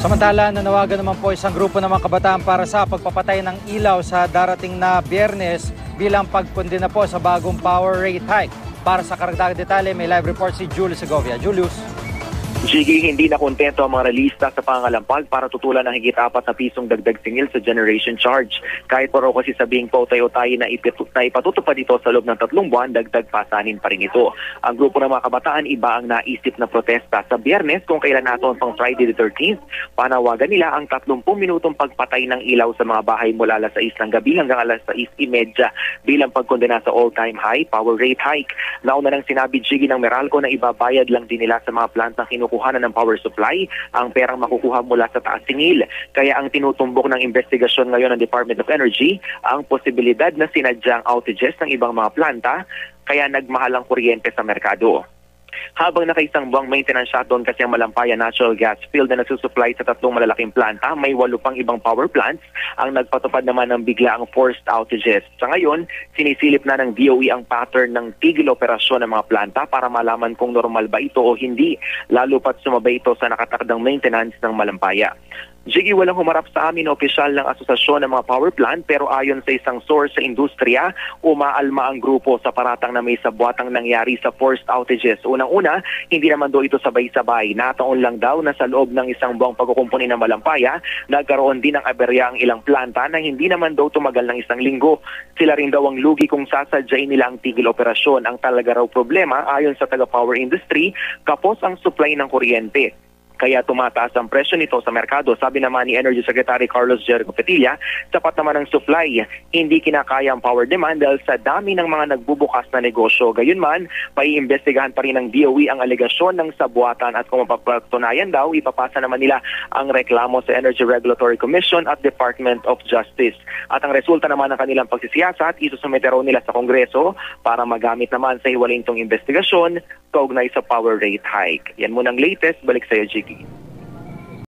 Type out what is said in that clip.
Samantala, nanawagan naman po isang grupo ng mga kabataan para sa pagpapatay ng ilaw sa darating na biyernes bilang pagkundi na po sa bagong power rate hike. Para sa karagdagang detalye, may live report si Julius Segovia. Julius. Jiggy, hindi na kontento ang mga realista sa pangalampag para tutulan ng higit apat na pisong dagdag singil sa generation charge. Kahit paro kasi sabing po tayo tayo na, na ipatutupad dito sa loob ng tatlong buwan, dagdag pasanin pa rin ito. Ang grupo ng mga kabataan, iba ang naisip na protesta. Sa biyernes, kung kailan nato pang Friday the 13th, panawagan nila ang 30 minutong pagpatay ng ilaw sa mga bahay mula alas 6 ng gabi hanggang alas 6.30 bilang pagkondena sa all-time high power rate hike. Nauna nang sinabi Jiggy ng Meralco na ibabayad lang din nila sa mga plantang kinukuhanan ng power supply ang perang makukuha mula sa taas singil. Kaya ang tinutumbok ng investigasyon ngayon ng Department of Energy ang posibilidad na sinadyang outages ng ibang mga planta kaya nagmahal ang kuryente sa merkado. Habang nakaisang buwang maintenance shutdown kasi ang Malampaya Natural Gas Field na nagsusupply sa tatlong malalaking planta, may walo pang ibang power plants ang nagpatupad naman ng biglaang forced outages. Sa ngayon, sinisilip na ng DOE ang pattern ng tigil operasyon ng mga planta para malaman kung normal ba ito o hindi, lalo pat sumabay ito sa nakatakdang maintenance ng Malampaya. Jiggy, walang humarap sa amin na opisyal ng asosasyon ng mga power plant pero ayon sa isang source sa industriya, umaalma ang grupo sa paratang na may sabwatang nangyari sa forced outages. Unang-una, hindi naman daw ito sabay-sabay. Nataon lang daw na sa loob ng isang buwang pagkukumpuni ng Malampaya, nagkaroon din ng aberya ang ilang planta na hindi naman daw tumagal ng isang linggo. Sila rin daw ang lugi kung sasadyain nila ang tigil operasyon. Ang talaga raw problema, ayon sa taga-power industry, kapos ang supply ng kuryente kaya tumataas ang presyo nito sa merkado. Sabi naman ni Energy Secretary Carlos Jerico Petilla, sapat naman ang supply, hindi kinakaya ang power demand dahil sa dami ng mga nagbubukas na negosyo. Gayunman, paiimbestigahan pa rin ng DOE ang alegasyon ng sabuatan at kung mapapatunayan daw, ipapasa naman nila ang reklamo sa Energy Regulatory Commission at Department of Justice. At ang resulta naman ng kanilang pagsisiyasat, isusumite raw nila sa Kongreso para magamit naman sa hiwalay investigasyon kaugnay sa power rate hike. Yan muna ang latest. Balik sa iyo, Jiggy.